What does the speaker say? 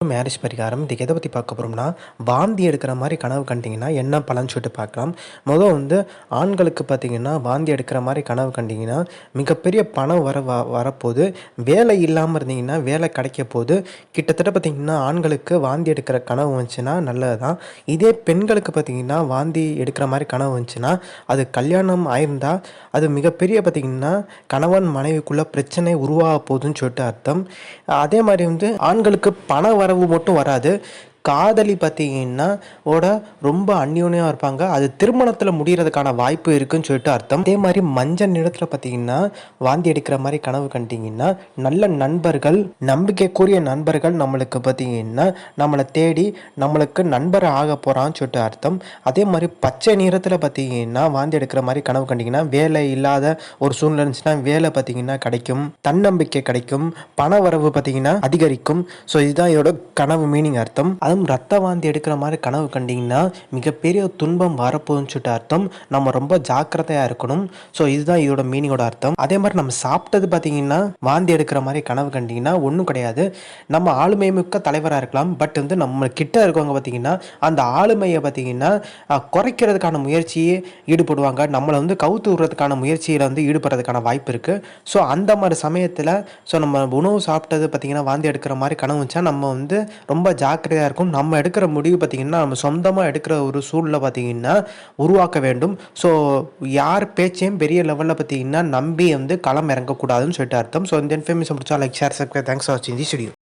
Marriage பரிகாரம் இதுக்கு எதை பற்றி பார்க்க போகிறோம்னா வாந்தி எடுக்கிற மாதிரி கனவு கண்டிங்கன்னா என்ன பலன் சொல்லிட்டு பார்க்கலாம். முதல் வந்து ஆண்களுக்கு பார்த்தீங்கன்னா வாந்தி எடுக்கிற மாதிரி கனவு கண்டிங்கன்னா மிகப்பெரிய பணம் வர வ வரப்போது வேலை இல்லாமல் இருந்தீங்கன்னா வேலை கிடைக்க போது கிட்டத்தட்ட பார்த்தீங்கன்னா ஆண்களுக்கு வாந்தி எடுக்கிற கனவு வந்துச்சுன்னா நல்லது தான் இதே பெண்களுக்கு பார்த்தீங்கன்னா வாந்தி எடுக்கிற மாதிரி கனவு வந்துச்சுன்னா அது கல்யாணம் ஆயிருந்தால் அது மிகப்பெரிய பார்த்தீங்கன்னா கணவன் மனைவிக்குள்ள பிரச்சனை உருவாக போகுதுன்னு சொல்லிட்டு அர்த்தம். அதே மாதிரி வந்து ஆண்களுக்கு பண தரவு மட்டும் வராது. காதலி பார்த்தீங்கன்னா ஓட ரொம்ப அந்யோன்யமாக இருப்பாங்க. அது திருமணத்தில் முடிகிறதுக்கான வாய்ப்பு இருக்குன்னு சொல்லிட்டு அர்த்தம். அதே மாதிரி மஞ்சள் நிறத்தில் பார்த்தீங்கன்னா வாந்தி எடுக்கிற மாதிரி கனவு கண்டிங்கன்னா நல்ல நண்பர்கள் நம்பிக்கைக்குரிய நண்பர்கள் நம்மளுக்கு பார்த்தீங்கன்னா நம்மளை தேடி நம்மளுக்கு நண்பர் ஆக போகிறான்னு சொல்லிட்டு அர்த்தம். அதே மாதிரி பச்சை நிறத்தில் பார்த்தீங்கன்னா வாந்தி எடுக்கிற மாதிரி கனவு கண்டிங்கன்னா வேலை இல்லாத ஒரு சூழ்நிலை இருந்துச்சுன்னா வேலை பார்த்தீங்கன்னா கிடைக்கும். தன்னம்பிக்கை கிடைக்கும். பண வரவு பார்த்தீங்கன்னா அதிகரிக்கும். ஸோ இதுதான் இதோட கனவு மீனிங் அர்த்தம். அதுவும் ரத்த வாந்தி எடுக்கிற மாதிரி கனவு கண்டிங்கன்னா மிகப்பெரிய துன்பம் வரப்போகுதுன்னு சொல்லிட்டு அர்த்தம். நம்ம ரொம்ப ஜாக்கிரதையாக இருக்கணும். ஸோ இதுதான் இதோட மீனிங்கோட அர்த்தம். அதே மாதிரி நம்ம சாப்பிட்டது பார்த்தீங்கன்னா வாந்தி எடுக்கிற மாதிரி கனவு கண்டிங்கன்னா ஒன்றும் கிடையாது. நம்ம ஆளுமை மிக்க தலைவராக இருக்கலாம். பட் வந்து நம்ம கிட்ட இருக்கவங்க பார்த்தீங்கன்னா அந்த ஆளுமையை பார்த்தீங்கன்னா குறைக்கிறதுக்கான முயற்சியே ஈடுபடுவாங்க. நம்மளை வந்து கவுத்து விடுறதுக்கான முயற்சியில் வந்து ஈடுபடுறதுக்கான வாய்ப்பு இருக்குது ஸோ அந்த மாதிரி சமயத்தில் ஸோ நம்ம உணவு சாப்பிட்டது பார்த்தீங்கன்னா வாந்தி எடுக்கிற மாதிரி கனவு வந்துச்சா நம்ம வந்து ரொம்ப ஜாக்கிரதையாக இருக்கும் நம்ம எடுக்கிற முடிவு பார்த்திங்கன்னா நம்ம சொந்தமாக எடுக்கிற ஒரு சூழலை பார்த்திங்கன்னா உருவாக்க வேண்டும். ஸோ யார் பேச்சையும் பெரிய லெவலில் பார்த்திங்கன்னா நம்பி வந்து களம் இறங்கக்கூடாதுன்னு சொல்லிட்டு அர்த்தம். ஸோ இந்த இன்ஃபர்மேஷன் பிடிச்சா like share subscribe thanks for வாட்சிங் தி ஸ்டுடியோ